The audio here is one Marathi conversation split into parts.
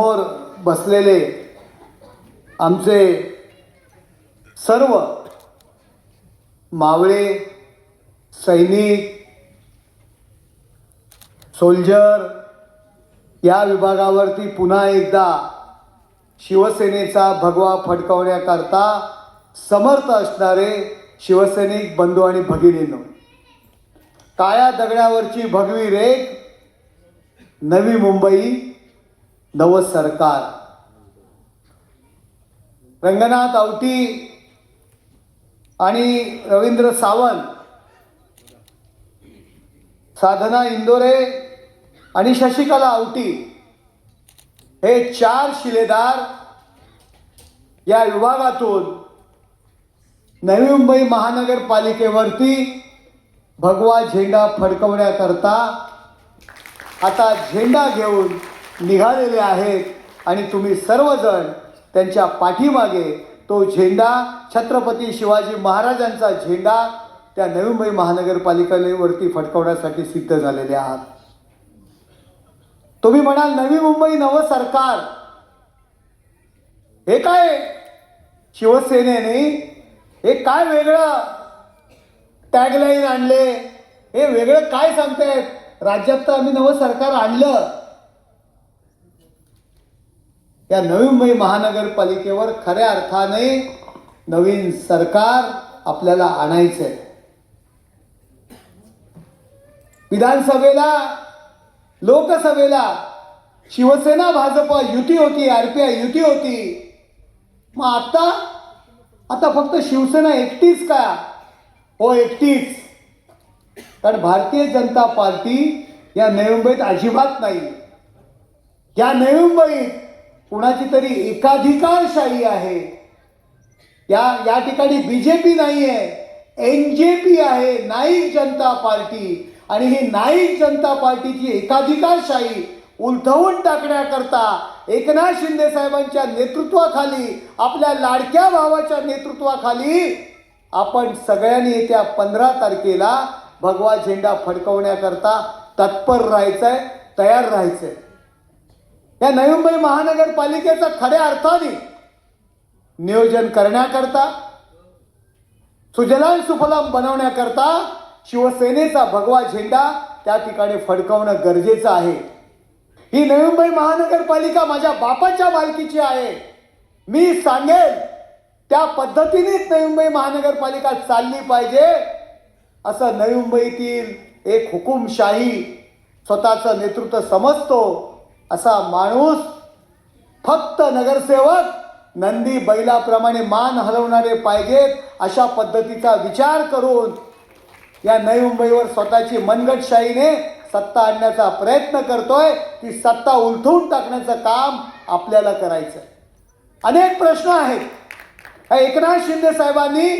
समोर बसलेले आमचे सर्व मावळे सैनिक सोल्जर या विभागावरती पुन्हा एकदा शिवसेनेचा भगवा फडकवण्याकरता समर्थ असणारे शिवसैनिक बंधू आणि भगिनींनो काळ्या दगडावरची भगवी रेख नवी मुंबई नव सरकार. रंगनाथ आवटी आणि रवींद्र सावंत. साधना इंदोरे आणि शशिकला आवटी हे चार शिलेदार या विभागातून नवी मुंबई महानगरपालिकेवरती भगवा झेंडा फडकवण्याकरता आता झेंडा घेऊन निघालेले आहेत आणि तुम्ही सर्वजण त्यांच्या पाठीमागे तो झेंडा छत्रपती शिवाजी महाराजांचा झेंडा त्या नवी मुंबई महानगरपालिकेवरती फडकवण्यासाठी सिद्ध झालेले आहात. तुम्ही म्हणाल नवी मुंबई नवं सरकार. हे काय? शिवसेनेने हे काय वेगळं टॅगलाईन आणले? हे वेगळं काय सांगतायत? राज्यात तर आम्ही नवं सरकार आणलं. या नवी मुंबई महानगरपालिकेवर खऱ्या अर्थाने नवीन सरकार आपल्याला आणायचं आहे विधानसभेला लोकसभेला शिवसेना भाजप युती होती आरपीआय युती होती. मग आता आता फक्त शिवसेना एकटीच का? हो एकटीच. कारण भारतीय जनता पार्टी या नवी मुंबईत अजिबात नाही. या नवी मुंबईत कुणाची तरी एकाधिकारशाही आहे. या या ठिकाणी बीजेपी नाही आहे एन जे पी आहे नाईक जनता पार्टी. आणि ही नाईक जनता पार्टीची एकाधिकारशाही उलथवून टाकण्याकरता एकनाथ शिंदे साहेबांच्या नेतृत्वाखाली आपल्या लाडक्या भावाच्या नेतृत्वाखाली आपण सगळ्यांनी येत्या पंधरा तारखेला भगवा झेंडा फडकवण्याकरता तत्पर राहायचंय तयार राहायचंय. या नवी मुंबई महानगरपालिकेचा खऱ्या अर्थाने नियोजन करण्याकरता सुजलाम सुफलाम बनवण्याकरता शिवसेनेचा भगवा झेंडा त्या ठिकाणी फडकवणं गरजेचं आहे. ही नवी मुंबई महानगरपालिका माझ्या बापाच्या मालकीची आहे. मी सांगेल त्या पद्धतीनेच नवी मुंबई महानगरपालिका चालली पाहिजे असं नवी मुंबईतील एक हुकुमशाही स्वतःचं नेतृत्व समजतो. असा माणूस फक्त नगरसेवक नंदी बैलाप्रमाणे मान हलवणारे पाहिजेत अशा पद्धतीचा विचार करून या नवी मुंबईवर स्वतःची मनगटशाहीने सत्ता आणण्याचा प्रयत्न करतोय ती सत्ता उलथून टाकण्याचं काम आपल्याला करायचं अनेक प्रश्न आहेत. एकनाथ शिंदे साहेबांनी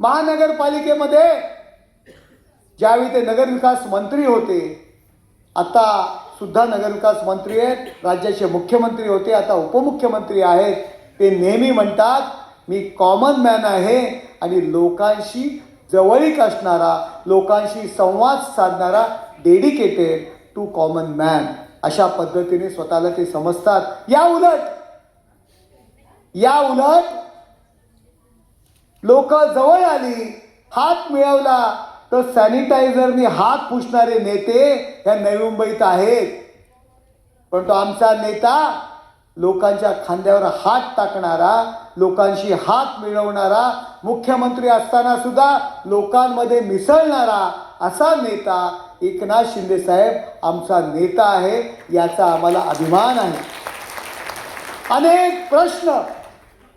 महानगरपालिकेमध्ये ज्यावेळी ते नगरविकास मंत्री होते आता सुद्धा नगरविकास मंत्री आहेत राज्याचे मुख्यमंत्री होते आता उपमुख्यमंत्री आहेत. ते नेहमी म्हणतात मी कॉमन मॅन आहे आणि लोकांशी जवळीक असणारा लोकांशी संवाद साधणारा डेडिकेटेड टू कॉमन मॅन अशा पद्धतीने स्वतःला ते समजतात. या उलट या उलट लोक जवळ आली हात मिळवला तर सॅनिटायझरने हात पुसणारे नेते ह्या नवी मुंबईत आहेत. पण तो आमचा नेता लोकांच्या खांद्यावर हात टाकणारा लोकांशी हात मिळवणारा मुख्यमंत्री असताना सुद्धा लोकांमध्ये मिसळणारा असा नेता एकनाथ शिंदे साहेब आमचा नेता आहे याचा आम्हाला अभिमान आहे. अनेक प्रश्न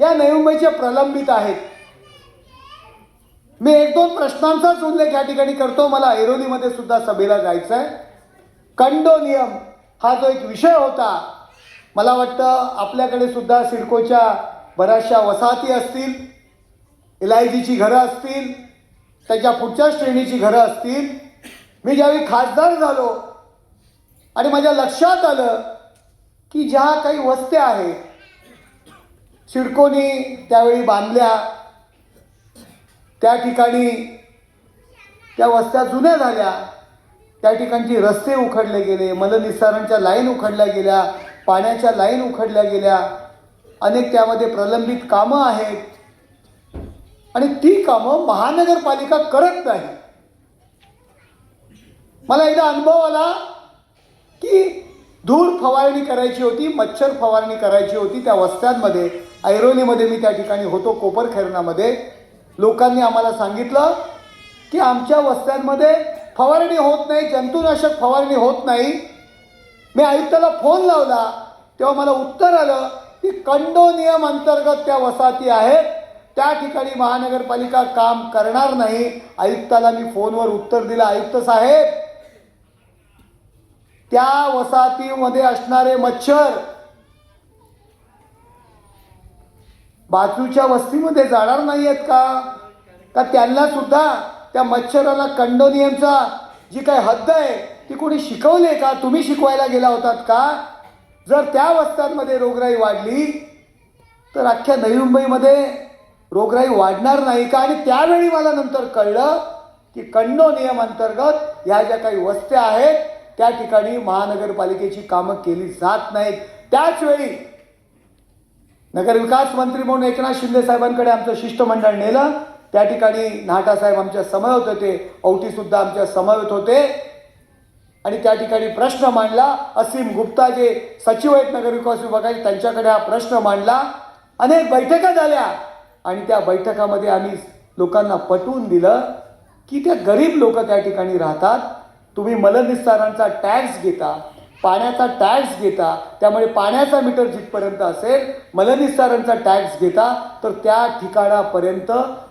या नवी मुंबईचे प्रलंबित आहेत. मी एक दोन प्रश्नांचाच उल्लेख या ठिकाणी करतो. मला ऐरोलीमध्ये सुद्धा सभेला जायचं आहे कंडोनियम हा जो एक विषय होता मला वाटतं आपल्याकडे सुद्धा सिडकोच्या बऱ्याचशा वसाहती असतील एल आय जीची घरं असतील त्याच्या पुढच्या श्रेणीची घरं असतील. मी ज्यावेळी खासदार झालो आणि माझ्या लक्षात आलं की ज्या काही वस्त्या आहेत सिडकोनी त्यावेळी बांधल्या त्या ठिकाणी त्या वस्त्या जुन्या झाल्या. त्या ठिकाणची रस्ते उखडले गेले मलनिस्सारांच्या लाईन उखडल्या गेल्या पाण्याच्या लाईन उखडल्या गेल्या. अनेक त्यामध्ये प्रलंबित कामं आहेत. आणि ती कामं महानगरपालिका करत नाही. मला एकदा अनुभव आला की धूळ फवारणी करायची होती मच्छर फवारणी करायची होती त्या वस्त्यांमध्ये. ऐरोलीमध्ये मी त्या ठिकाणी होतो कोपरखैरणामध्ये. लोकांनी आम्हाला सांगितलं की आमच्या वस्त्यांमध्ये फवारणी होत नाही जंतुनाशक फवारणी होत नाही. मी आयुक्ताला फोन लावला तेव्हा मला उत्तर आलं की कंडो नियम अंतर्गत त्या वसाहती आहेत. त्या ठिकाणी महानगरपालिका काम करणार नाही. आयुक्ताला मी फोनवर उत्तर दिलं. आयुक्त साहेब त्या वसाहतीमध्ये असणारे मच्छर बाजूच्या वस्तीमध्ये जाणार नाही आहेत का? का त्यांना सुद्धा त्या मच्छराला कंडो नियमचा जी काय हद्द आहे ती कोणी शिकवली का? तुम्ही शिकवायला गेला होतात का? जर त्या वस्त्यांमध्ये रोगराई वाढली तर अख्ख्या नवी मुंबईमध्ये रोगराई वाढणार नाही का? आणि त्यावेळी मला नंतर कळलं की कंडो नियम अंतर्गत ह्या ज्या काही वस्त्या आहेत त्या ठिकाणी महानगरपालिकेची कामं केली जात नाहीत. त्याचवेळी नगरविकास मंत्री म्हणून एकनाथ शिंदे साहेबांकडे आमचं शिष्टमंडळ नेलं. त्या ठिकाणी नाटासाहेब आमच्या समवेत होते. औटीसुद्धा आमच्या समवेत होते. आणि त्या ठिकाणी प्रश्न मांडला. असीम गुप्ता जे सचिव आहेत नगरविकास विभागाचे त्यांच्याकडे हा प्रश्न मांडला. अनेक बैठका झाल्या. आणि त्या बैठकामध्ये आम्ही लोकांना पटवून दिलं की त्या गरीब लोक त्या ठिकाणी राहतात. तुम्ही मलनिस्तारांचा टॅक्स घेता. पाण्याचा टॅक्स घेता त्यामुळे पाण्याचा मीटर जिथपर्यंत असेल मलनिस्सारणचा टॅक्स घेता तर त्या ठिकाणापर्यंत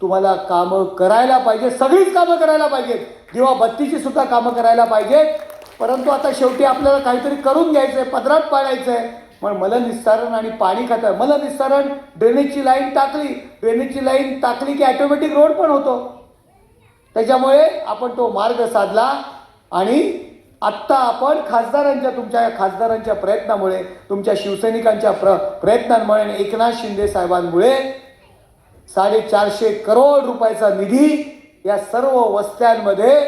तुम्हाला कामं करायला पाहिजे. सगळीच कामं करायला पाहिजेत. किंवा बत्तीची सुद्धा कामं करायला पाहिजेत. परंतु आता शेवटी आपल्याला काहीतरी करून घ्यायचं आहे पदरात पाडायचं आहे पण मलनिस्सारण आणि पाणी खातं मलनिस्सारण ड्रेनेजची लाईन टाकली. ड्रेनेजची लाईन टाकली की ॲटोमॅटिक रोड पण होतो. त्याच्यामुळे आपण तो मार्ग साधला आणि आत्ता आपण खासदारांच्या तुमच्या खासदारांच्या प्रयत्नामुळे तुमच्या शिवसैनिकांच्या प्र प्रयत्नांमुळे आणि एकनाथ शिंदे साहेबांमुळे साडेचारशे करोड रुपयाचा निधी या सर्व वस्त्यांमध्ये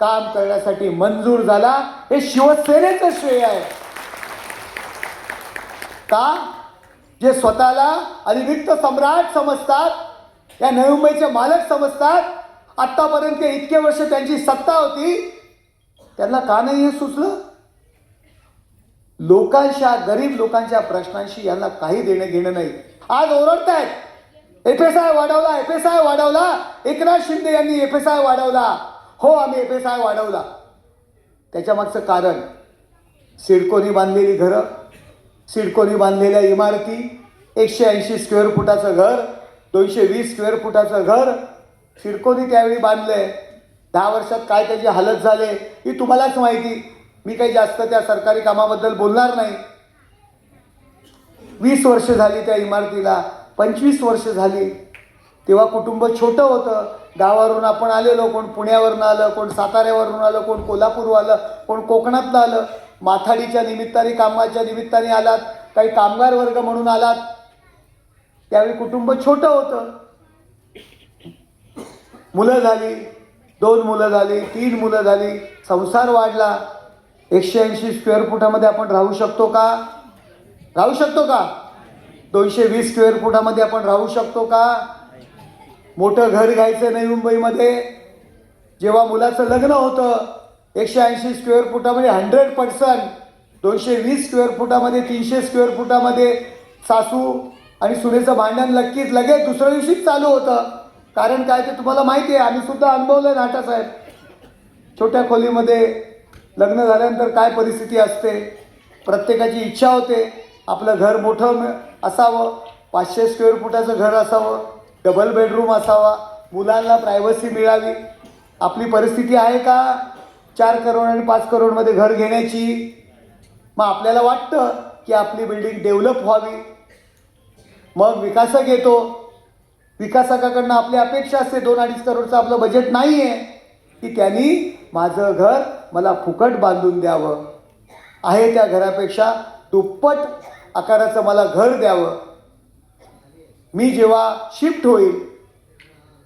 काम करण्यासाठी मंजूर झाला. हे शिवसेनेचं श्रेय आहे. का? जे स्वतःला अलिविक्त सम्राट समजतात या नवी मुंबईचे मालक समजतात. आत्तापर्यंत इतके वर्ष त्यांची सत्ता होती त्यांना का नाही हे सुचलं? लोकांच्या गरीब लोकांच्या प्रश्नांशी यांना काही देणं घेणं नाही. आज ओरडतायत. एफ एस आय वाढवला एफ एस आय वाढवला. एकनाथ शिंदे यांनी एफ एस आय वाढवला. हो आम्ही एफ एस आय वाढवला. त्याच्या मागचं कारण सिडकोनी बांधलेली घरं सिडकोनी बांधलेल्या इमारती एकशे ऐंशी स्क्वेअर फुटाचं घर दोनशे वीस स्क्वेअर फुटाचं घर सिडकोनी त्यावेळी बांधलंय. दहा वर्षात काय त्याची हालत झाले ही तुम्हालाच माहिती. मी काही जास्त त्या सरकारी कामाबद्दल बोलणार नाही. वीस वर्ष झाली त्या इमारतीला पंचवीस वर्ष झाली. तेव्हा कुटुंब छोटं होतं. गावावरून आपण आलेलो कोण पुण्यावरून आलं कोण साताऱ्यावरून आलं कोण कोल्हापूर आलं कोण कोकणातलं आलं. माथाडीच्या निमित्ताने कामाच्या निमित्ताने आलात काही कामगार वर्ग म्हणून आलात. त्यावेळी कुटुंब छोटं होतं. मुलं झाली. दोन मुलं झाली तीन मुलं झाली संसार वाढला. एकशे ऐंशी स्क्वेअर फुटामध्ये आपण राहू शकतो का? राहू शकतो का? दोनशे वीस स्क्वेअर फुटामध्ये आपण राहू शकतो का? मोठं घर घ्यायचं नाही मुंबईमध्ये. जेव्हा मुलाचं लग्न होतं एकशे ऐंशी स्क्वेअर फुटामध्ये हंड्रेड पर्सन दोनशे वीस स्क्वेअर फुटामध्ये तीनशे स्क्वेअर फुटामध्ये सासू आणि सुनेचं भांडण नक्कीच लगेच दुसऱ्या दिवशीच चालू होतं. कारण काय ते तुम्हाला माहिती आहे आम्ही सुद्धा अनुभवलं नाटा साहेब. छोट्या खोलीमध्ये लग्न झाल्यानंतर काय परिस्थिती असते प्रत्येकाची इच्छा होते आपलं घर मोठं असावं पाचशे स्क्वेअर फुटाचं घर असावं डबल बेडरूम असावा मुलांना प्रायव्हसी मिळावी. आपली परिस्थिती आहे का चार करोड आणि पाच करोडमध्ये घर घेण्याची? मग आपल्याला वाटतं की आपली बिल्डिंग डेव्हलप व्हावी. मग विकासक येतो विकासकाकडनं आपली अपेक्षा असते दोन अडीच करोडचं आपलं बजेट नाही आहे की त्यांनी माझं घर मला फुकट बांधून द्यावं. आहे त्या घरापेक्षा दुप्पट आकाराचं मला घर द्यावं. मी जेव्हा शिफ्ट होईल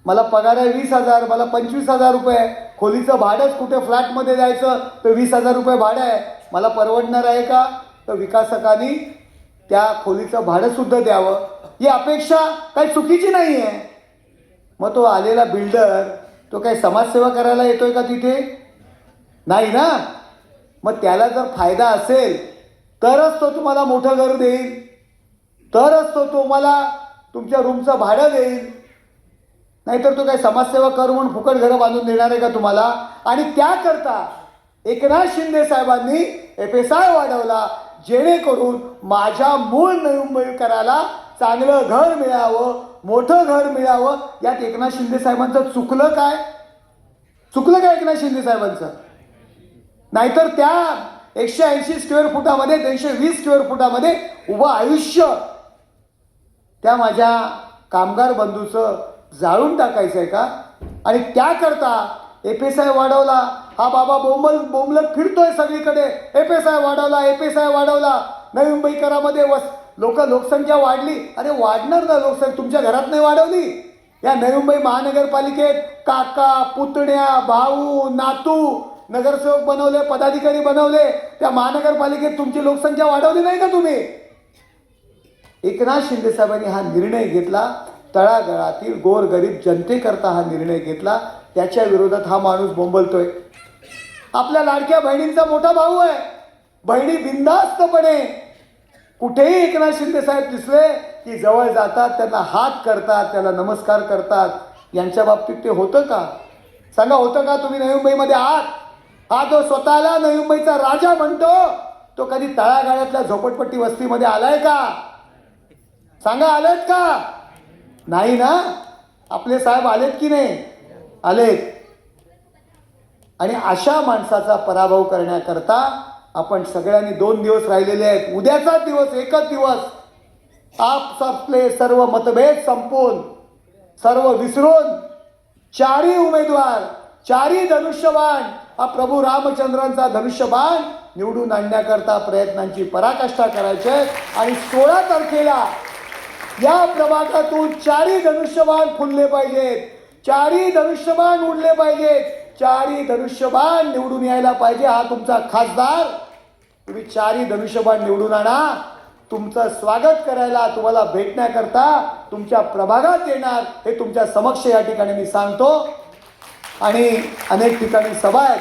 मला पगार आहे वीस हजार मला पंचवीस हजार रुपये खोलीचं भाडंच कुठे फ्लॅटमध्ये जायचं तर वीस हजार रुपये भाडं आहे. मला परवडणार आहे का? तर विकासकांनी त्या खोलीचं भाडंसुद्धा द्यावं. ही अपेक्षा काही चुकीची नाही आहे मग तो आलेला बिल्डर तो काही समाजसेवा करायला येतोय का तिथे? नाही ना? मग त्याला जर फायदा असेल तरच तो तुम्हाला मोठं घर देईल. तरच तो तुम्हाला तुमच्या रूमचं भाडं देईल. नाहीतर तो काय समाजसेवा कर म्हणून फुकट घरं बांधून देणार आहे का तुम्हाला? आणि त्याकरता एकनाथ शिंदे साहेबांनी एफ एस आय वाढवला. जेणेकरून माझ्या मूळ नवी मुंबईकराला चांगलं घर मिळावं मोठं घर मिळावं. यात एकनाथ शिंदे साहेबांचं चुकलं काय? चुकलं काय एकनाथ शिंदे साहेबांचं? नाहीतर त्या एकशे ऐंशी स्क्वेअर फुटामध्ये दोनशे वीस स्क्वेअर फुटामध्ये उभं आयुष्य त्या माझ्या कामगार बंधूचं जाळून टाकायचं आहे का? आणि त्याकरता एफ एस आय वाढवला. हा बाबा बोंबल बोंबलत फिरतोय सगळीकडे. एफ एस आय वाढवला एफ एस आय वाढवला. नवी मुंबईकरामध्ये वस लोक लोकसंख्या वाढली. अरे वाढणार ना लोकसंख्या? तुमच्या घरात नाही वाढवली? या नवी मुंबई महानगरपालिकेत काका पुतण्या भाऊ नातू नगरसेवक बनवले पदाधिकारी बनवले. त्या महानगरपालिकेत तुमची लोकसंख्या वाढवली नाही का तुम्ही? एकनाथ शिंदे साहेबांनी हा निर्णय घेतला. तळागळातील गोरगरीब जनतेकरता हा निर्णय घेतला. त्याच्या विरोधात हा माणूस बोंबलतोय. आपल्या लाडक्या बहिणींचा मोठा भाऊ आहे. बहिणी बिंदास्तपणे कुठेही एकनाथ शिंदे साहेब दिसले की जवळ जातात त्यांना हात करतात त्याला नमस्कार करतात. यांच्या बाबतीत ते होतं का? सांगा होतं का? तुम्ही नवी मुंबईमध्ये आहात. हा जो स्वतःला नवी मुंबईचा राजा म्हणतो तो कधी तळागाळ्यातल्या झोपटपट्टी वस्तीमध्ये आलाय का? सांगा आलेत का? नाही ना? आपले साहेब आलेत की नाही? आलेत. आणि अशा माणसाचा पराभव करण्याकरता आपण सगळ्यांनी दोन दिवस राहिलेले आहेत. उद्याचा दिवस एकच दिवस. आप सर्व मतभेद संपून सर्व विसरून चारही उमेदवार चारही धनुष्यबाण हा प्रभू रामचंद्रांचा धनुष्यबाण निवडून आणण्याकरता प्रयत्नांची पराकाष्ठा करायचे आणि सोळा तारखेला या प्रभागातून चारही धनुष्यबाण फुलले पाहिजेत. चारही धनुष्यबाण उडले पाहिजेत चारही धनुष्यबाण निवडून यायला पाहिजे हा तुमचा खासदार. तुम्ही चारही धनुष्यबाण निवडून आणा. तुमचं स्वागत करायला तुम्हाला भेटण्याकरता तुमच्या प्रभागात येणार हे तुमच्या समक्ष या ठिकाणी मी सांगतो. आणि अनेक ठिकाणी सभा आहेत.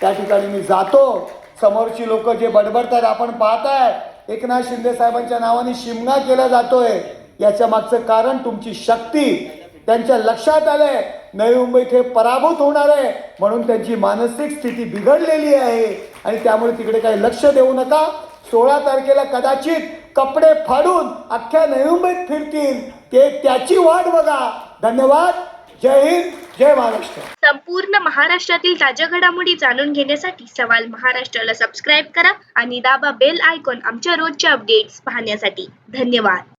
त्या ठिकाणी मी जातो. समोरची लोक जे बडबडतात आपण पाहताय. एकनाथ शिंदे साहेबांच्या नावाने शिमगा केला जातोय. याच्या मागचं कारण तुमची शक्ती. त्यांच्या लक्षात आलंय नवी मुंबईत हे पराभूत होणार आहे म्हणून त्यांची मानसिक स्थिती बिघडलेली आहे. आणि त्यामुळे तिकडे काही लक्ष देऊ नका. सोळा तारखेला कदाचित कपडे फाडून अख्ख्या नवी मुंबईत फिरतील. ते त्याची वाट बघा. धन्यवाद. जय हिंद. जय महाराष्ट्र. संपूर्ण महाराष्ट्रातील ताज्या घडामोडी जाणून घेण्यासाठी सवाल महाराष्ट्राला सबस्क्राईब करा आणि दाबा बेल आयकॉन आमच्या रोजच्या अपडेट्स पाहण्यासाठी. धन्यवाद.